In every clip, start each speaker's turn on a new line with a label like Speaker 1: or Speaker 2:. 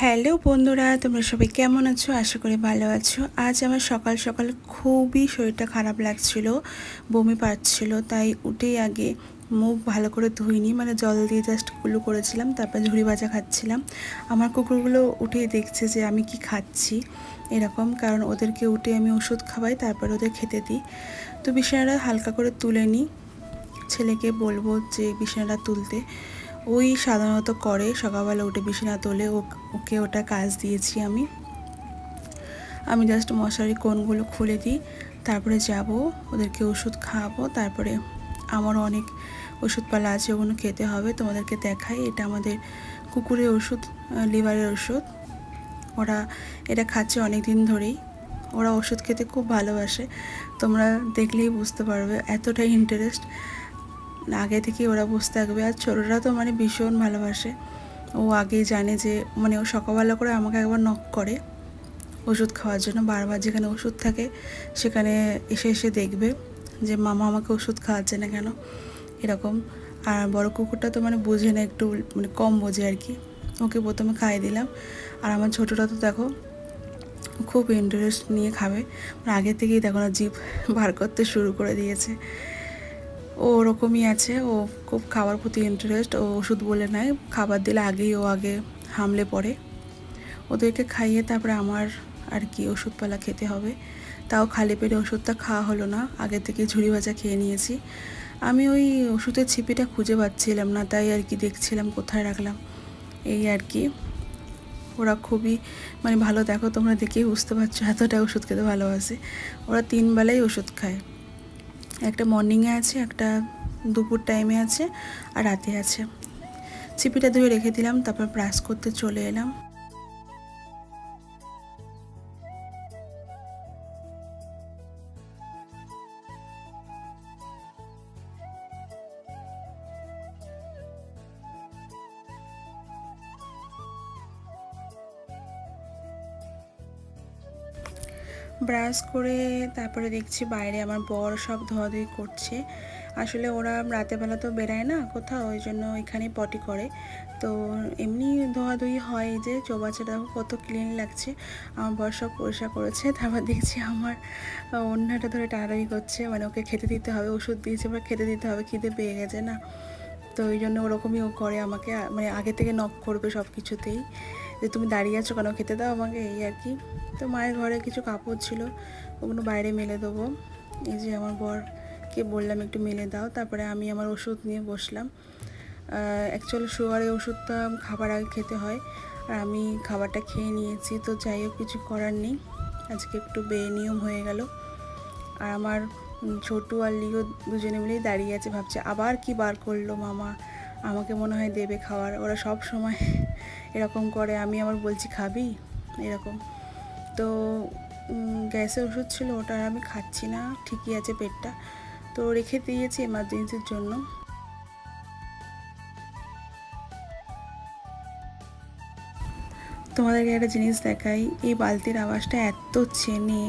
Speaker 1: Hello বন্ধুরা, তোমরা সবাই কেমন আছো? আশা করি ভালো আছো। আজ আমার সকাল সকাল খুবই শরীরটা খারাপ লাগছিল, বমি পাচ্ছিল, তাই উঠেই আগে মুখ ভালো করে ধুইনি মানে জল দিয়ে জাস্ট কুলু করেছিলাম, তারপর ঝুড়ি ভাজা খাচ্ছিলাম। আমার কুকুরগুলো উঠেই দেখছে যে আমি কি খাচ্ছি, এরকম, কারণ ওদেরকে উঠে আমি ওষুধ খাওয়াই, তারপর ওদের খেতে দিই। তো বিছানাটা হালকা করে তুলে নিই, ছেলেকে বলব যে বিছানাটা তুলতে। ওই সাধারণত করে, সকালবেলা উঠে বিছানা তোলে ওকে ওটা কাজ দিয়েছি আমি। আমি জাস্ট মশারি কোনগুলো খুলে দিই, তারপরে যাব, ওদেরকে ওষুধ খাওয়াবো, তারপরে আমারও অনেক ওষুধপালা আছে, ওগুলো খেতে হবে, তোমাদেরকে দেখাই। এটা আমাদের কুকুরের ওষুধ লিভারের ওষুধ। ওরা এটা খাচ্ছে অনেক দিন ধরেই। ওরা ওষুধ খেতে খুব ভালোবাসে। তোমরা দেখলেই বুঝতে পারবে, এতটাই ইন্টারেস্ট আগে থেকে ওরা বসে থাকবে। আর ছোটোরা তো মানে ভীষণ ভালোবাসে। ও আগেই জানে যে মানে ও সকালবেলা করে আমাকে একবার নক করে ওষুধ খাওয়ার জন্য। বারবার যেখানে ওষুধ থাকে, সেখানে এসে এসে দেখবে যে, মামা আমাকে ওষুধ খাওয়াচ্ছে না কেন? এরকম। আর বড় কুকুরটা তো মানে বোঝে না, একটু মানে কম বোঝে আর কি। ওকে প্রথমে খাইয়ে দিলাম। আর আমার ছোটোটা তো দেখো, খুব ইন্টারেস্ট নিয়ে খাবে। মানে আগে থেকেই দেখো না, জিভ বার করতে শুরু করে দিয়েছে। ও ওরকমই আছে, ও খুব খাবার প্রতি ইন্টারেস্ট ও ওষুধ বলে নেয়, খাবার দিলে আগেই ও আগে হামলে পড়ে। ওদেরকে খাইয়ে তারপরে আমার আর কি ওষুধপালা খেতে হবে। তাও খালি পেটে ওষুধটা খাওয়া হলো না, আগে থেকে ঝুড়ি ভাজা খেয়ে নিয়েছি। আমি ওই ওষুধের ছিপিটা খুঁজে পাচ্ছিলাম না, তাই আর কি দেখছিলাম কোথায় রাখলাম। এই আর কি। ওরা খুবই মানে ভালো দেখো, তোমরা দেখেই বুঝতে পারছ এতটা ওষুধ খেতে ভালোবাসে। ওরা তিন বেলাই ওষুধ খায়। একটা মর্নিংয়ে আছে, একটা দুপুর টাইমে আছে আর রাতে আছে। ছিপিটা ধুয়ে রেখে দিলাম, তারপর ব্রাশ করতে চলে এলাম। ব্রাশ করে তারপরে দেখছি বাইরে আমার বর সব ধোয়াধুয়ি করছে। আসলে ওরা রাতেবেলা তো বেড়ায় না কোথাও, ওই জন্য এখানেই পটি করে। তো এমনি ধোয়াধুয়ি হয় যে, চৌবাচ্চাটা কত ক্লিন লাগছে। আমার বর সব পরিষ্কার করেছে, তারপর দেখছি আমার অন্যটা ধরে টাড়াই করছে। মানে ওকে খেতে দিতে হবে, ওষুধ দিয়েছে, এবার খেতে দিতে হবে, খিদে পেয়ে গেছে না। তো ওই জন্য ওরকমই ও করে আমাকে মানে আগে থেকে নক করবে সব কিছুতেই যে তুমি দাঁড়িয়ে আছো কেন? খেতে দাও আমাকে, এই আর কি। তো মায়ের ঘরে কিছু কাপড় ছিল, ওগুলো বাইরে মেলে দেবো। এই যে আমার বরকে বললাম একটু মেলে দাও, তারপরে আমি আমার ওষুধ নিয়ে বসলাম। অ্যাকচুয়ালি সুগারের ওষুধটা খাবার আগে খেতে হয়, আর আমি খাবারটা খেয়ে নিয়েছি। তো যাই হোক, কিছু করার নেই। আজকে একটু নিয়ম হয়ে গেল। আর আমার ছোটু আর লিও দুজনে মিলেই দাঁড়িয়ে আছে, ভাবছে আবার কি বার করল মামা? আমাকে মনে হয় দেবে খাবার। ওরা সব সময় এরকম করে আমি আবার বলছি, খাবি? এরকম। তো গ্যাসের ওষুধ ছিল ওটা আমি খাচ্ছি না, ঠিকই আছে পেটটা। তো রেখে দিয়েছি এমার্জেন্সির জন্য। তোমাদেরকে একটা জিনিস দেখাই, এই বালতির আওয়াজটা এত চেনে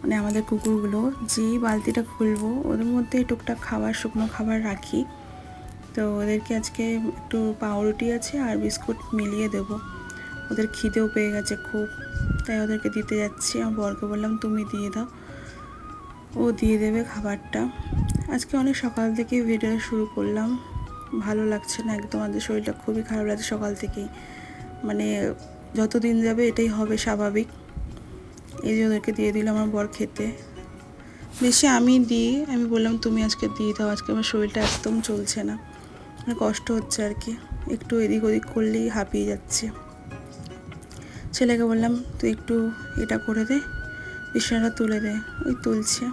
Speaker 1: মানে আমাদের কুকুরগুলো, যেই বালতিটা খুলবো ওদের মধ্যে টুকটাক খাবার, শুকনো খাবার রাখি। তো ওদেরকে আজকে একটু পাউরুটি আছে আর বিস্কুট মিলিয়ে দেব। ওদের খিদেও পেয়ে গেছে খুব। তাই ওদেরকে দিতে যাচ্ছি। আমার বরকে বললাম, তুমি দিয়ে দাও। ও দিয়ে দেবে খাবারটা। আজকে অনেক সকাল থেকে ভিডিও শুরু করলাম। ভালো লাগছে না একদম। আমাদের শরীরটা খুবই খারাপ লাগছে সকাল থেকেই। মানে যত দিন যাবে এটাই হবে স্বাভাবিক। এই যে ওদেরকে দিয়ে দিল আমার বর খেতে। বেশি আমি দিই। আমি বললাম, তুমি আজকে দিয়ে দাও। আজকে আমার শরীরটা একদম চলছে না। কষ্ট হচ্ছে আর কি। একটু এদিক ওদিক করলেই হাঁপিয়ে যাচ্ছে। ছেলেকে বললাম, তুই একটু এটা করে দে, বিছানাটা তুলে দে। ওই তুলছে।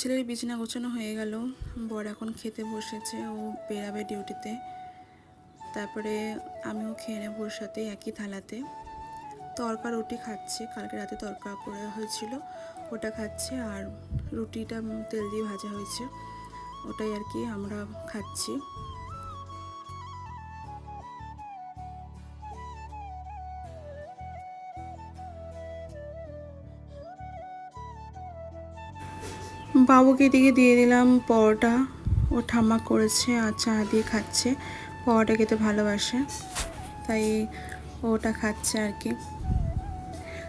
Speaker 1: ছেলের বিছানা গোছানো হয়ে গেল। বর এখন খেতে বসেছে, ও বেরাবে ডিউটিতে। তারপরে আমিও খেয়ে নেব ওর সাথে একই থালাতে। তরকা রুটি খাচ্ছে, কালকে রাতে তরকা করে হয়েছিল, ওটা খাচ্ছে আর রুটিটা তেল দিয়ে ভাজা হয়েছে, ওটাই আর কি আমরা খাচ্ছি। বাবুকে এদিকে দিয়ে দিলাম পরোটা। ও ঠাম্মা করেছে, আর চা দিয়ে খাচ্ছে। পরোটা খেতে ভালোবাসে, তাই ওটা খাচ্ছে আর কি।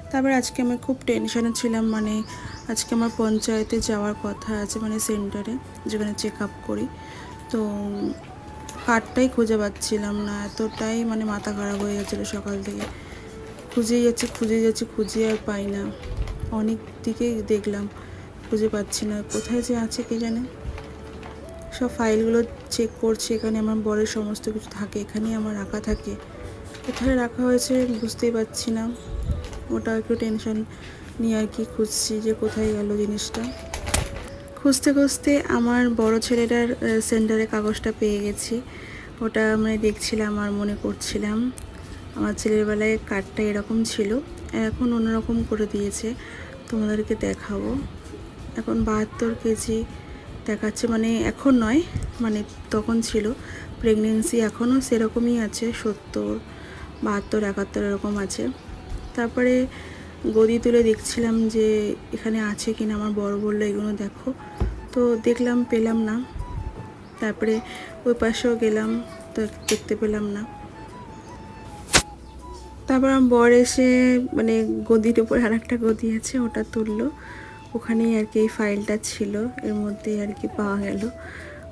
Speaker 1: তারপর আজকে আমি খুব টেনশনে ছিলাম মানে আজকে আমার পঞ্চায়েতে যাওয়ার কথা আছে মানে সেন্টারে যেখানে চেক আপ করি। তো কার্ডটাই খুঁজে পাচ্ছিলাম না, এতটাই মানে মাথা খারাপ হয়ে গেছিল সকাল থেকে। খুঁজেই যাচ্ছি খুঁজে যাচ্ছি খুঁজে আর পাই না। অনেক দিকে দেখলাম। খুঁজে পাচ্ছি না। কোথায় যে আছে কে জানে? সব ফাইলগুলো চেক করছি, এখানে আমার বরের সমস্ত কিছু থাকে, এখানেই আমার রাখা থাকে। কোথায় রাখা হয়েছে বুঝতেই পারছি না। ওটা একটু টেনশন নিয়ে আর কি খুঁজছি যে কোথায় গেল জিনিসটা। খুঁজতে খুঁজতে আমার বড় ছেলেটার সেন্টারে কাগজটা পেয়ে গেছি। ওটা মানে দেখছিলাম আর মনে করছিলাম। আমার ছেলের বেলায় কার্ডটা এরকম ছিল, এখন অন্যরকম করে দিয়েছে। তোমাদেরকে দেখাবো। এখন বাহাত্তর কেজি দেখাচ্ছে মানে এখন নয় মানে তখন ছিল। প্রেগনেন্সি এখনও সেরকমই আছে, সত্তর, বাহাত্তর, একাত্তর এরকম আছে। তারপরে গদি তুলে দেখছিলাম যে এখানে আছে কিনা, আমার বড় বলল, এগুলো দেখো। তো দেখলাম, পেলাম না। তারপরে ওই পাশেও গেলাম, তো দেখতে পেলাম না। তারপর আমার বর এসে মানে গদির উপর আর একটা গদি আছে, ওটা তুললো। ওখানেই আর কি এই ফাইলটা ছিল, এর মধ্যেই আর কি পাওয়া গেল।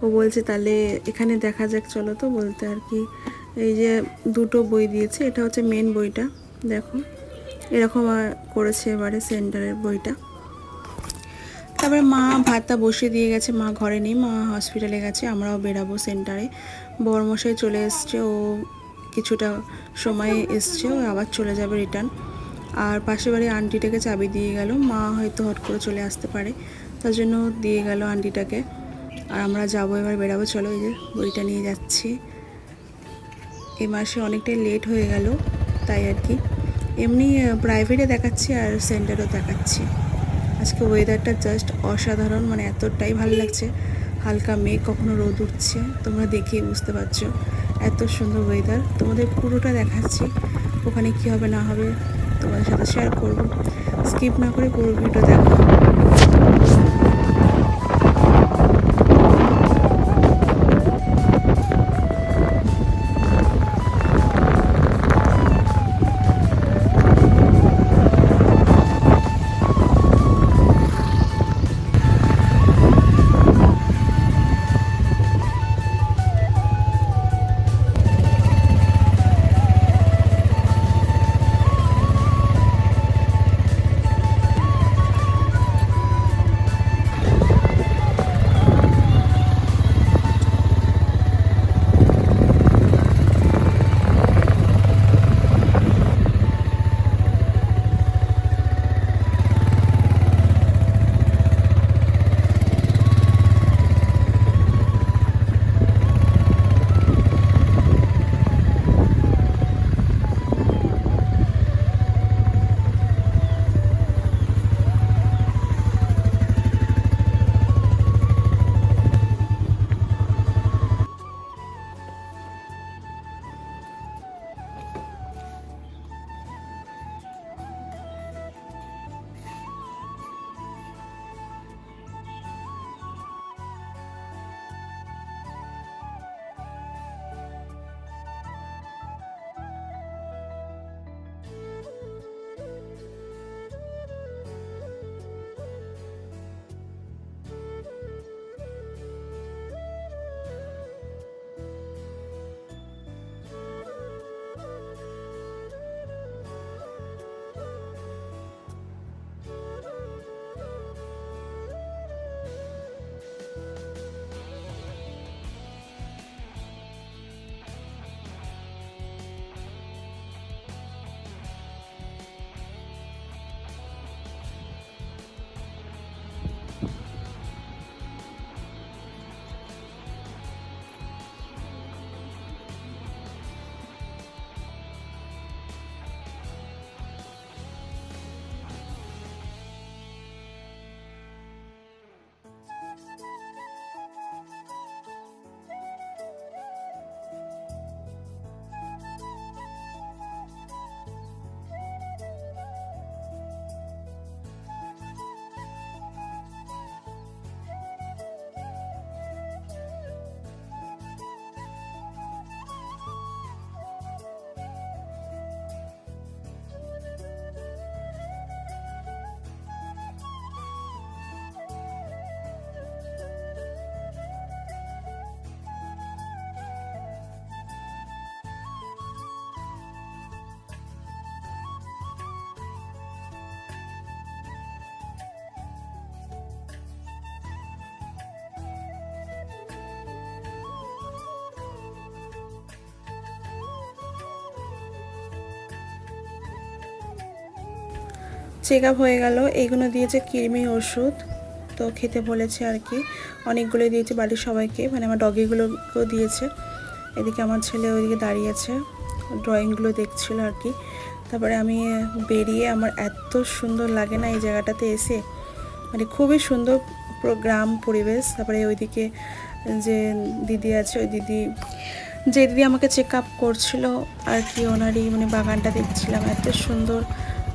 Speaker 1: ও বলছে, তাহলে এখানে দেখা যাক, চলো তো। বলতে আর কি, এই যে দুটো বই দিয়েছে, এটা হচ্ছে মেন বইটা, দেখো। এরকম করেছে এবারে সেন্টারের বইটা। তারপরে মা ভাতটা বসিয়ে দিয়ে গেছে, মা ঘরে নেই, মা হসপিটালে গেছে, আমরাও বেরাবো সেন্টারে বরমশাই চলে এসছে, ও কিছুটা সময় এসছে, ও আবার চলে যাবে রিটার্ন আর পাশের বাড়ি আন্টিটাকে চাবি দিয়ে গেল। মা হয়তো হট করে চলে আসতে পারে। তার জন্য দিয়ে গেল আন্টিটাকে। আর আমরা যাব, এবার বেরাবো। চলো এই যে বইটা নিয়ে যাচ্ছি। এ মাসে অনেকটাই লেট হয়ে গেল, তাই আর কি। এমনি প্রাইভেটে দেখাচ্ছি আর সেন্টারেও দেখাচ্ছি। আজকে ওয়েদারটা জাস্ট অসাধারণ মানে এতটাই ভালো লাগছে। হালকা মেঘ, কখনো রোদ উঠছে। তোমরা দেখেই বুঝতে পারছ। এত সুন্দর ওয়েদার তোমাদের পুরোটা দেখাচ্ছি। ওখানে কী হবে, না হবে। তোমাদের সাথে শেয়ার করব। স্কিপ না করে পুরো ভিডিও দেখো। চেক আপ হয়ে গেল। এইগুলো দিয়েছে কৃমি ওষুধ। তো খেতে বলেছে আর কি। অনেকগুলো দিয়েছে বাড়ির সবাইকে। মানে আমার ডগিগুলোকেও দিয়েছে। এদিকে আমার ছেলে ওইদিকে দাঁড়িয়েছে ড্রয়িংগুলো দেখছিল আর কি। তারপরে আমি বেরিয়ে আমার এত সুন্দর লাগে না এই জায়গাটাতে এসে। মানে খুবই সুন্দর প্রোগ্রাম পরিবেশ। তারপরে ওইদিকে যে দিদি আছে, ওই দিদি, যে দিদি আমাকে চেক আপ করছিল আর কি, ওনারই মানে বাগানটা দেখছিলাম। এত সুন্দর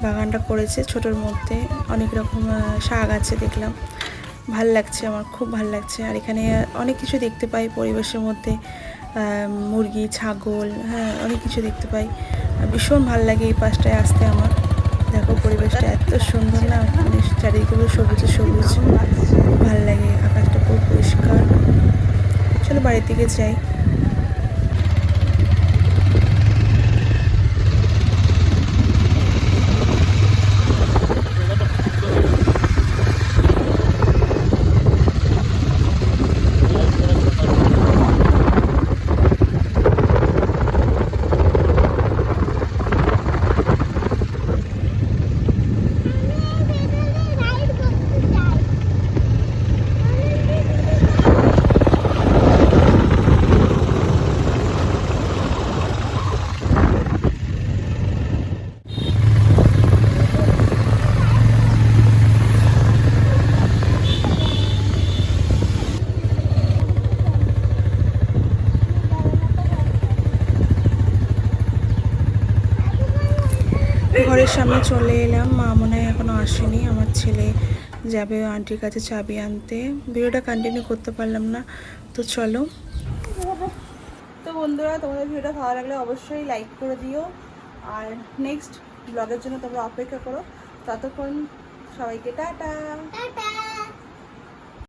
Speaker 1: বাগানটা করেছে ছোটোর মধ্যে। অনেক রকম শাক আছে দেখলাম। ভালো লাগছে আমার, খুব ভালো লাগছে। আর এখানে অনেক কিছু দেখতে পাই পরিবেশের মধ্যে মুরগি, ছাগল হ্যাঁ অনেক কিছু দেখতে পাই। ভীষণ ভালো লাগে এই পাশটায় আসতে আমার। দেখো পরিবেশটা এত সুন্দর না? মানে চারিদিকে সবুজে, সবুজ। ভালো লাগে, আকাশটা পুরো পরিষ্কার। চলো বাড়ির দিকে যাই। ঘরের সামনে চলে এলাম। মা মনে হয় এখনও আসেনি। আমার ছেলে যাবে আন্টির কাছে চাবি আনতে। ভিডিওটা কন্টিনিউ করতে পারলাম না। তো চলো। তো বন্ধুরা তোমাদের ভিডিওটা ভালো লাগলে অবশ্যই লাইক করে দিও। আর নেক্সট ব্লগের জন্য তোমরা অপেক্ষা করো। ততক্ষণ সবাইকে টাটা।
Speaker 2: টাটা।